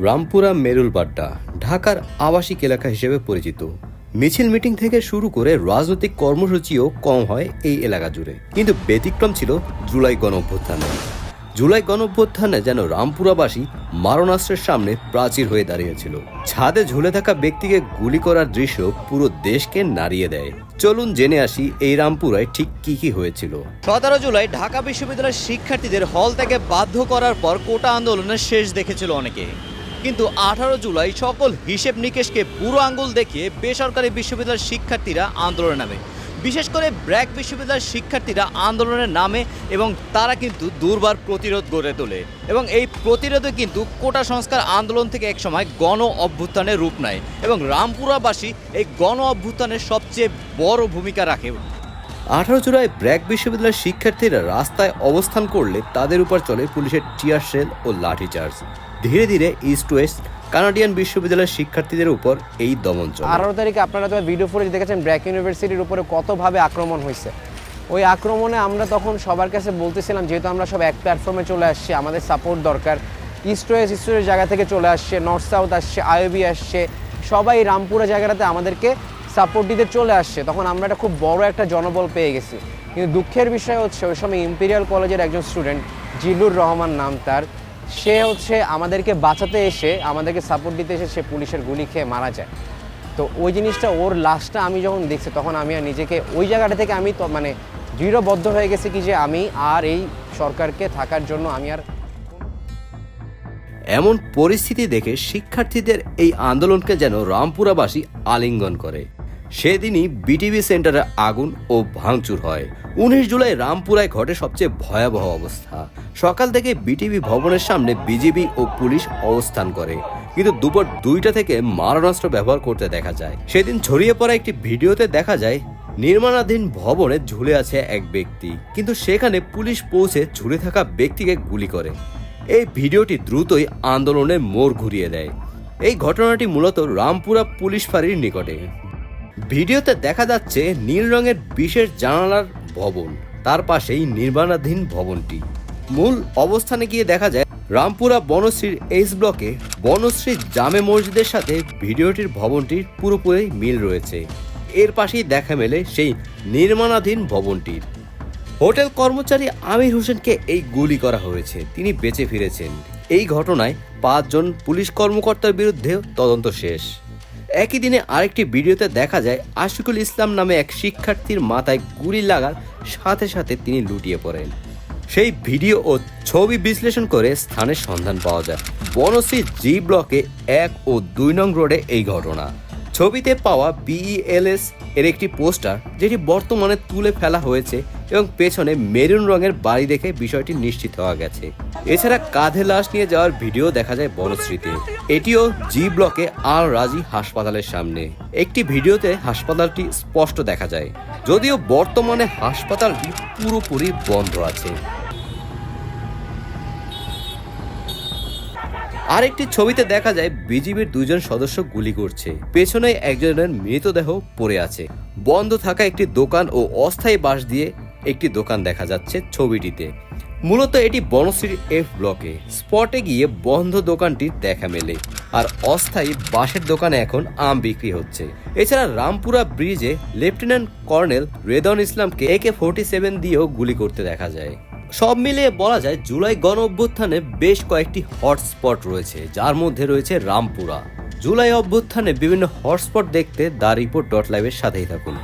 রামপুরা মেরুলপাড্ডা ঢাকার আবাসিক এলাকা হিসেবে পরিচিত। মিছিল মিটিং থেকে শুরু করে রাজনৈতিক কর্মসূচিও কম হয় এই এলাকা জুড়ে। কিন্তু ব্যতিক্রম ছিল জুলাই গণ অভ্যুত্থানে জুলাই গণ অভ্যুত্থানে যেন রামপুরাবাসী মারণাস্ত্রের সামনে প্রাচীর হয়ে দাঁড়িয়েছিল। ছাদে ঝুলে থাকা ব্যক্তিকে গুলি করার দৃশ্য পুরো দেশকে নাড়িয়ে দেয়। চলুন জেনে আসি এই রামপুরায় ঠিক কি কি হয়েছিল। সতেরো জুলাই ঢাকা বিশ্ববিদ্যালয়ের শিক্ষার্থীদের হল থেকে বাধ্য করার পর কোটা আন্দোলনের শেষ দেখেছিল অনেকে। কিন্তু আঠারো জুলাই সকল হিসেব নিকেশকে বুড়ো আঙ্গুল দেখিয়ে বেসরকারি বিশ্ববিদ্যালয়ের শিক্ষার্থীরা আন্দোলনে নামে। বিশেষ করে ব্র্যাক বিশ্ববিদ্যালয়ের শিক্ষার্থীরা আন্দোলনের নামে এবং তারা কিন্তু দুর্বার প্রতিরোধ গড়ে তোলে। এবং এই প্রতিরোধে কিন্তু কোটা সংস্কার আন্দোলন থেকে একসময় গণ অভ্যুত্থানের রূপ নেয় এবং রামপুরাবাসী এই গণ অভ্যুত্থানের সবচেয়ে বড় ভূমিকা রাখে। আঠারো জুলাই ব্র্যাক বিশ্ববিদ্যালয়ের শিক্ষার্থীরা রাস্তায় অবস্থান করলে তাদের উপর চলে পুলিশের টিয়ার শেল ও লাঠিচার্জ। ধীরে ধীরে ইস্ট ওয়েস্ট কানাডিয়ান বিশ্ববিদ্যালয়ের শিক্ষার্থীদের উপর এই দমন চলে আঠারো তারিখে আপনারা তো ভিডিও ফুটেজ দেখেছেন ব্র্যাক ইউনিভার্সিটির উপরে কতভাবে আক্রমণ হয়েছে। ওই আক্রমণে আমরা তখন সবার কাছে বলতেছিলাম, যেহেতু আমরা সব এক প্ল্যাটফর্মে চলে আসছি, আমাদের সাপোর্ট দরকার। ইস্ট ওয়েস্ট ইস্ট ওয়েস্ট জায়গা থেকে চলে আসছে নর্থ সাউথ আসছে আইওবি আসছে, সবাই রামপুরা জায়গাটাতে আমাদেরকে সাপোর্ট দিতে চলে আসছে। তখন আমরা একটা খুব বড় একটা জনবল পেয়ে গেছি। কিন্তু দুঃখের বিষয় হচ্ছে, ওই সময় ইম্পেরিয়াল কলেজের একজন স্টুডেন্ট জিলুর রহমান নাম তার সে হচ্ছে আমাদেরকে বাঁচাতে এসে, আমাদেরকে সাপোর্ট দিতে এসে সে পুলিশের গুলি খেয়ে মারা যায়। তো ওই জিনিসটা ওর লাশটা আমি যখন দেখছি, তখন আমি আর নিজেকে ওই জায়গাটা থেকে আমি মানে দৃঢ়বদ্ধ হয়ে গেছি কি যে আমি আর এই সরকারকে থাকার জন্য আমি আর এমন পরিস্থিতি দেখে শিক্ষার্থীদের এই আন্দোলনকে যেন রামপুরাবাসী আলিঙ্গন করে। সেদিনই বিটিভি সেন্টারে আগুন ও ভাঙচুর হয়। উনিশ জুলাই রামপুরায় ঘটে সবচেয়ে ভয়াবহ অবস্থা। সকাল থেকে বিটিভি ভবনের সামনে বিজিবি ও পুলিশ অবস্থান করে। কিন্তু দুপুর দুইটা থেকে মারণাস্ত্র ব্যবহার করতে দেখা যায়। সেদিন ছড়িয়ে পড়া একটি ভিডিওতে দেখা যায়, নির্মাণাধীন ভবনে ঝুলে আছে এক ব্যক্তি। কিন্তু সেখানে পুলিশ পৌঁছে ঝুলে থাকা ব্যক্তিকে গুলি করে। এই ভিডিওটি দ্রুতই আন্দোলনের মোড় ঘুরিয়ে দেয়। এই ঘটনাটি মূলত রামপুরা পুলিশ ফাঁড়ির নিকটে। ভিডিওতে দেখা যাচ্ছে নীল রঙের বিশেষ জানালার ভবন, তার পাশেই নির্মাণাধীন ভবনটি। মূল অবস্থানে গিয়ে দেখা যায়, রামপুরা বনশ্রীর এইচ ব্লকে বনশ্রী জামে মসজিদের সাথে ভিডিওটির ভবনটির পুরোপুরি মিল রয়েছে। এর পাশেই দেখা মেলে সেই নির্মাণাধীন ভবনটির। হোটেল কর্মচারী আমির হোসেনকে এই গুলি করা হয়েছে, তিনি বেঁচে ফিরেছেন। এই ঘটনায় পাঁচজন পুলিশ কর্মকর্তার বিরুদ্ধে তদন্ত শেষ। একই দিনে আরেকটি ভিডিওতে দেখা যায়, আশিকুল ইসলাম নামে এক শিক্ষার্থীর মাথায় গুলি লাগার সাথে সাথে তিনি লুটিয়ে পড়েন। সেই ভিডিও ও ছবি বিশ্লেষণ করে স্থানের সন্ধান পাওয়া যায়। বনশ্রী জি ব্লকে এক ও দুই নং রোডে এই ঘটনা। ছবিতে পাওয়া বিইএলএস এর একটি পোস্টার, যেটি বর্তমানে তুলে ফেলা হয়েছে এবং পেছনে মেরুন রঙের বাড়ি দেখে বিষয়টি নিশ্চিত হওয়া গেছে। এছাড়া কাঁধে লাশ নিয়ে যাওয়ার ভিডিও দেখা যায় বনশ্রীতে এটিও জি ব্লকে আল রাজি হাসপাতালের সামনে। একটি ভিডিওতে হাসপাতালটি স্পষ্ট দেখা যায়, যদিও বর্তমানে হাসপাতালটি পুরোপুরি বন্ধ আছে। আরেকটি ছবিতে দেখা যায় বিজিবির দুজন সদস্য গুলি করছে। পেছনে একজনের মৃতদেহ পড়ে আছে। বন্ধ থাকা একটি দোকান ও অস্থায়ী বাস দিয়ে একটি দোকান দেখা যাচ্ছে ছবিটিতে। মূলত এটি বনশ্রীর এফ ব্লকে। স্পটে গিয়ে বন্ধ দোকানটি দেখা মেলে। আর অস্থায়ী বাসের দোকানে এখন আম বিক্রি হচ্ছে। এছাড়া রামপুরা ব্রিজে লেফটেন্যান্ট কর্নেল রেদন ইসলামকে একে ফোর্টি সেভেন দিয়েও গুলি করতে দেখা যায়। সব মিলিয়ে বলা যায় জুলাই গণ অভ্যুত্থানে বেশ কয়েকটি হটস্পট রয়েছে, যার মধ্যে রয়েছে রামপুরা। জুলাই অভ্যুত্থানে বিভিন্ন হটস্পট দেখতে দ্য রিপোর্ট ডট লাইভের সাথেই থাকুন।